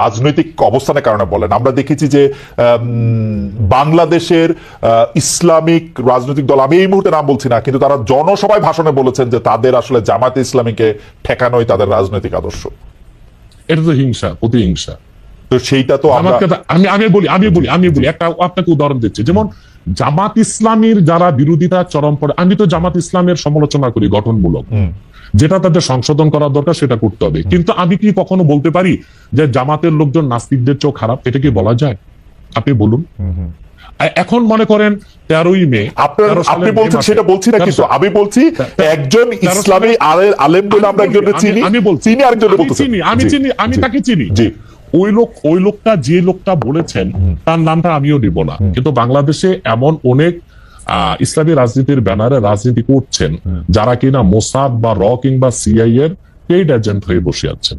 রাজনৈতিক অবস্থানের কারণে বলেন। আমরা দেখেছি যে বাংলাদেশের ইসলামিক রাজনৈতিক দল, আমি এই মুহূর্তে নাম বলছি না, কিন্তু তারা জনসভায় ভাষণে বলেছেন যে তাদের আসলে জামাতে ইসলামীকে ঠেকানোই তাদের রাজনৈতিক আদর্শ। এটা তো হিংসা, প্রতিহিংসা। তো সেইটা তো আমার কথা আমি আমি বলি আমি বলি আমি বলি একটা আপনাকে উদাহরণ দিচ্ছি। যেমন জামাত ইসলামীর যারা বিরোধিতা চরম পড়ে আমি তো জামাত ইসলামের সমালোচনা করি গঠনমূলক। যেটা তাদের সংশোধন করা দরকার সেটা করতে হবে। কিন্তু আমি কি কখনো বলতে পারি যে জামাতের লোকজন নাস্তিকদের চোখ খারাপ? এটা কি বলা যায়? আপনি বলুন। এখন মনে করেন তেরোই মে আপনার আপনি বলছেন সেটা বলছি না 13 কিন্তু আমি বলছি একজন ইসলামী আলে- আলেম বলে আমরা আমি একজনকে চিনি। আমি- বলছি। চিনি আরেকজনের আমি চিনি আমি চিনি আমি তাকে চিনি। জি। ওই লোক ওই লোকটা যে লোকটা বলেছেন তার নামটা আমিও দিব না। কিন্তু বাংলাদেশে এমন অনেক আহ, ইসলামী রাজনীতির ব্যানারে রাজনীতি করছেন যারা কিনা মোসাদ বা র কিংবা সিআই এর পেইড এজেন্ট হয়ে বসে আছেন।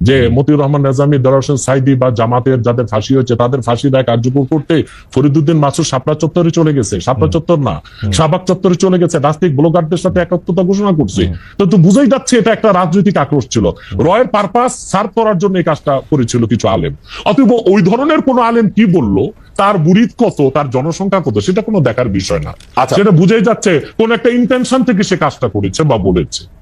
যে মতিউর রহমান নেজামি দল সাইদি বা জামাতের যাদের ফাঁসি হয়েছে তাদের ফাঁসি রায় কার্যকর করতে ফরিদুদ্দিন মাসুদ শাপলা চত্বরে চলে গেছে। শাপলা চত্বর না শাহবাগ চত্বরে চলে গেছে। নাস্তিক ব্লগারদের সাথে একাত্মতা ঘোষণা করছে। তো তো বুঝাই যাচ্ছে এটা একটা রাজনৈতিক আক্রোশ ছিল। রয়ের পারপাস সার্ভ করার জন্য এই কাজটা করেছিল কিছু আলেম। অতএব ওই ধরনের কোন আলেম কি বলল? তার বুড়িত কত? তার জনসংখ্যা কত? সেটা কোনো দেখার বিষয় না। আচ্ছা। সেটা বুঝেই যাচ্ছে কোন একটা ইন্টেনশন থেকে সে কাজটা করেছে বা বলেছে।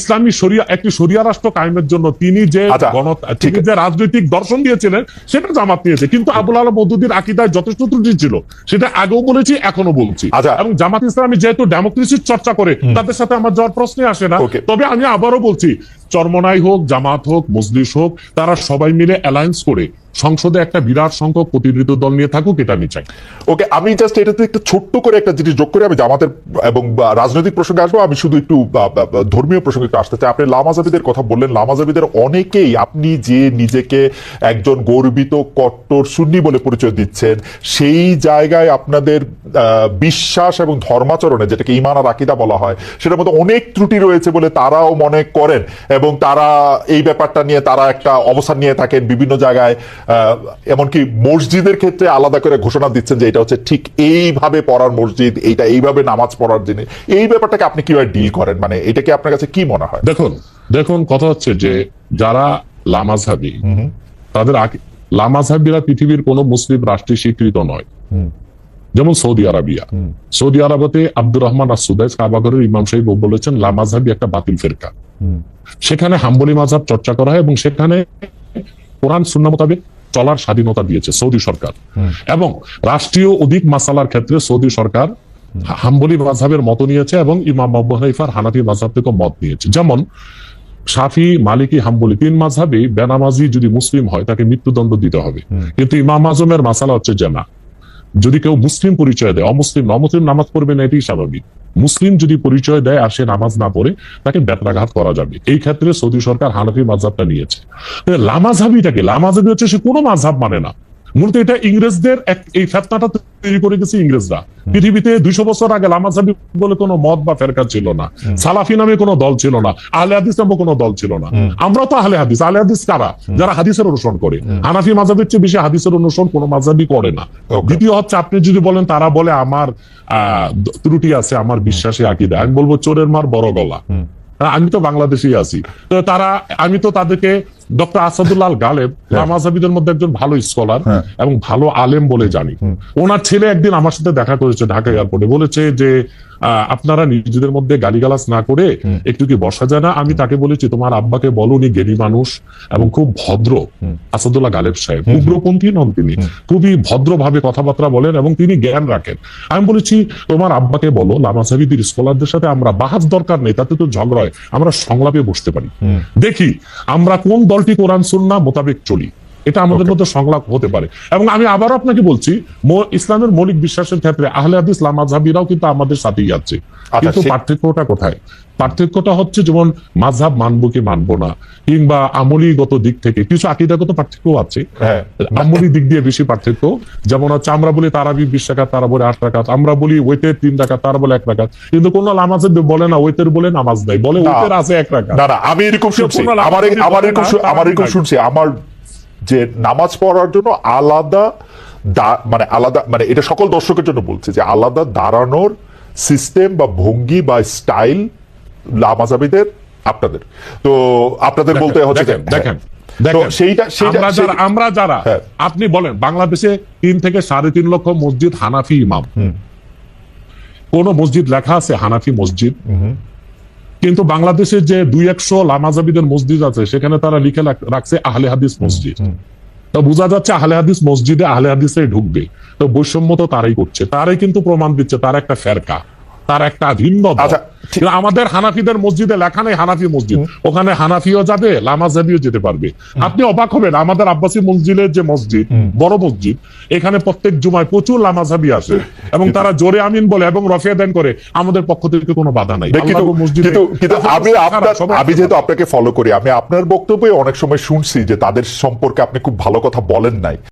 ইসলামী শরিয়া একটি শরিয়া রাষ্ট্র কায়েমের জন্য তিনি যে আচ্ছা, তিনি যে রাজনৈতিক দর্শন দিয়েছিলেন সেটা জামাত নিয়েছে। কিন্তু আবুল আলাহ মৌদুদির আকিদায় যথেষ্ট ত্রুটি ছিল। সেটা আগেও বলেছি এখনও বলছি। আচ্ছা। এবং জামাত ইসলামী যেহেতু ডেমোক্রেসির চর্চা করে তাদের সাথে আমার যাওয়ার প্রশ্নই আসে না. তবে আমি আবারও বলছি চরমনাই হোক জামাত হোক মজলিস হোক তারা সবাই মিলে অ্যালায়েন্স করে। সংসদে একটা বিরাট সংখ্যক প্রতিনিধিত্ব দল নিয়ে থাকুক, এটা আমি চাই। ওকে, আমি জাস্ট এটাতে একটু ছোট্ট করে একটা জিনিস যোগ করে, আমি জামাতের এবং রাজনৈতিক প্রসঙ্গে আসব, আমি শুধু একটু ধর্মীয় প্রসঙ্গে একটু আসতে চাই। আপনি লামাজাবিদের কথা বললেন লামাজাবিদের অনেকেই আপনি যে নিজেকে একজন গর্বিত কট্টর সুন্নি বলে পরিচয় দিচ্ছেন, সেই জায়গায় আপনাদের বিশ্বাস এবং ধর্মাচরণে, যেটাকে ইমান আর আকিদা বলা হয়, সেটার মধ্যে অনেক ত্রুটি রয়েছে বলে তারাও মনে করেন। এবং তারা এই ব্যাপারটা নিয়ে, তারা একটা অবস্থান নিয়ে থাকেন বিভিন্ন জায়গায় এমনকি মসজিদের ক্ষেত্রে আলাদা করে ঘোষণা দিচ্ছেন যে এটা হচ্ছে ঠিক এইভাবে পড়ার মসজিদ এইটা এইভাবে নামাজ পড়ার জিনিস এই ব্যাপারটাকে আপনি কীভাবে ডিল করেন? মানে এটাকে আপনার কাছে কি মনে হয়? দেখুন দেখুন কথা হচ্ছে যে যারা লামাজহাবি তাদের লামাজহাবিরা পৃথিবীর কোন মুসলিম রাষ্ট্রে স্বীকৃত নয়। যেমন সৌদি আরবিয়া। সৌদি আরবতে আব্দুর রহমান আসুদাইস কাবাগরের ইমাম সাহেব বলেছেন লামাজহাবি একটা বাতিল ফেরকা। সেখানে হাম্বলি মাঝহাব চর্চা করা হয় এবং সেখানে কোরআন সুন্না মোতাবেক চলার স্বাধীনতা দিয়েছে সৌদি সরকার। এবং রাষ্ট্রীয় অধিক মাসালার ক্ষেত্রে সৌদি সরকার হাম্বলি মাঝহাবের মত নিয়েছে এবং ইমাম আবু হানিফার হানাফি মাঝহাব থেকে মত নিয়েছে। যেমন সাফি মালিকি হাম্বলি তিন মাঝহাবি বেনামাজি যদি মুসলিম হয় তাকে মৃত্যুদণ্ড দিতে হবে। কিন্তু ইমাম আজমের মাসালা হচ্ছে যে না যদি কেউ মুসলিম পরিচয় দেয় অমুসলিম অমুসলিম নামাজ পড়বে না এটাই স্বাভাবিক। মুসলিম যদি পরিচয় দেয় আর সে নামাজ না পড়ে, তাকে ব্যাপারাঘাত করা যাবে। এই ক্ষেত্রে সৌদি সরকার হানাফি মাঝাবটা নিয়েছে। লামাঝাবিটাকে লামাঝাবি হচ্ছে সে কোনো মাঝাব মানে না। মূলত এটা ইংরেজদের এক এই ফেতনাটা তৈরি করে গেছে ইংরেজরা। পৃথিবীতে দুইশো বছর আগে লামাজহাবি বলে কোনো মত বা ফেরকা ছিল না। সালাফি নামে কোনো দল ছিল না। আহলে হাদিস নামে কোনো দল ছিল না। আমরা তো আহলে হাদিস। আহলে হাদিস কারা? যারা হাদিসের অনুসরণ করে। হানাফি মাঝহাবের চেয়ে বেশি হাদিসের অনুসরণ কোনো মাঝহাবি করে না। দ্বিতীয় হচ্ছে আপনি যদি বলেন তারা বলে আমার আহ, ত্রুটি আছে আমার বিশ্বাসে আকিদা। আমি বলব চোরের মার বড় গলা। আমি তো বাংলাদেশেই আছি। তো তারা আমি তো তাদেরকে ডক্টর আসাদুল্লাহ গালেব লামাজাবিদের মধ্যে একজন ভালো স্কলার হ্যাঁ। এবং ভালো আলেম বলে জানি। ওনার ছেলে একদিন আমার সাথে দেখা করেছে ঢাকা এয়ারপোর্টে। বলেছে যে আপনারা নিজেদের মধ্যে গালিগালাজ না করে একটু কি বসা যায় না? আমি তাকে বলেছি তোমার আব্বাকে বলো উনি জ্ঞানী মানুষ এবং খুব ভদ্র। আসাদুল্লাহ গালেব সাহেব উগ্রপন্থী নন তিনি। খুবই ভদ্রভাবে কথাবার্তা বলেন এবং তিনি জ্ঞান রাখেন। আমি বলেছি তোমার আব্বাকে বলো লামাসাবিদের স্কলারদের সাথে আমরা বাহাজ দরকার নেই তাতে তো ঝগড়া হয়। আমরা সংলাপে বসতে পারি। দেখি আমরা কোন দলটি কোরআন সুন্না মোতাবেক চলি। এটা আমাদের মধ্যে সংলাপ হতে পারে। এবং আমি আবারও আপনাকে বলছি ইসলামের মৌলিক বিশ্বাসের ক্ষেত্রে আহলে হাদিস লামাজহাবিরাও কিন্তু আমাদের সাথেই যাচ্ছে কিন্তু পার্থক্যটা কোথায়? পার্থক্যটা হচ্ছে যেমন মাঝহাব মানবো কি মানবো না কিংবা আমলিগত দিক থেকে কিছু আকিদাগত পার্থক্য আছে। হ্যাঁ। আমলি দিক দিয়ে বেশি পার্থক্য যেমন হচ্ছে আমরা বলি তারাবি বিশ টাকা তারা বলে আট টাকা আমরা বলি ওয়েতের তিন টাকা তারা বলে এক টাকা কিন্তু কোন নামাজে বলে না ওয়েতের বলে নামাজ নাই বলে না। ওয়েতের আছে এক টাকা। না আমি এরকম শুনছি আমার আমার এরকম আমার এরকম শুনছি আমার যে নামাজ পড়ার জন্য আলাদা মানে আলাদা মানে এটা সকল দর্শকের জন্য বলছে যে আলাদা দাঁড়ানোর সিস্টেম বা ভঙ্গি বা স্টাইল লামাজাবিদের আপনাদের। তো আপনাদের বলতে হচ্ছে দেখেন সেইটা সেইটা আমরা যারা হ্যাঁ। আপনি বলেন বাংলাদেশে তিন থেকে সাড়ে তিন লক্ষ মসজিদ হানাফি ইমাম। কোন মসজিদ লেখা আছে হানাফি মসজিদ? কিন্তু বাংলাদেশের যে দুই একশো লামাজাবিদের মসজিদ আছে সেখানে তারা লিখে রাখছে আহলে হাদিস মসজিদ। তো বোঝা যাচ্ছে আহলে হাদিস মসজিদে আহলে হাদিসে ঢুকবে। তো বৈষম্য তো তারাই করছে। তারাই কিন্তু প্রমাণ দিচ্ছে তার একটা ফেরকা তার একটা ভিন্ন। আচ্ছা, আমাদের হানাফিদের মসজিদে লেখা নেই হানাফি মসজিদ। ওখানে হানাফিও যাবে লামাজাবিও যেতে পারবে। আপনি অবাক হবেন আমাদের আব্বাসী মসজিদের যে মসজিদ বড় মসজিদ এখানে প্রত্যেক জুমায় প্রচুর লামাজাবি আসে। এবং তারা জোরে আমিন বলে এবং রফিয়া দেন করে আমাদের পক্ষ থেকে কোনো বাধা নাই। আমি আমি যেহেতু আপনাকে ফলো করি আমি আপনার বক্তব্যে অনেক সময় শুনছি যে তাদের সম্পর্কে আপনি খুব ভালো কথা বলেন নাই।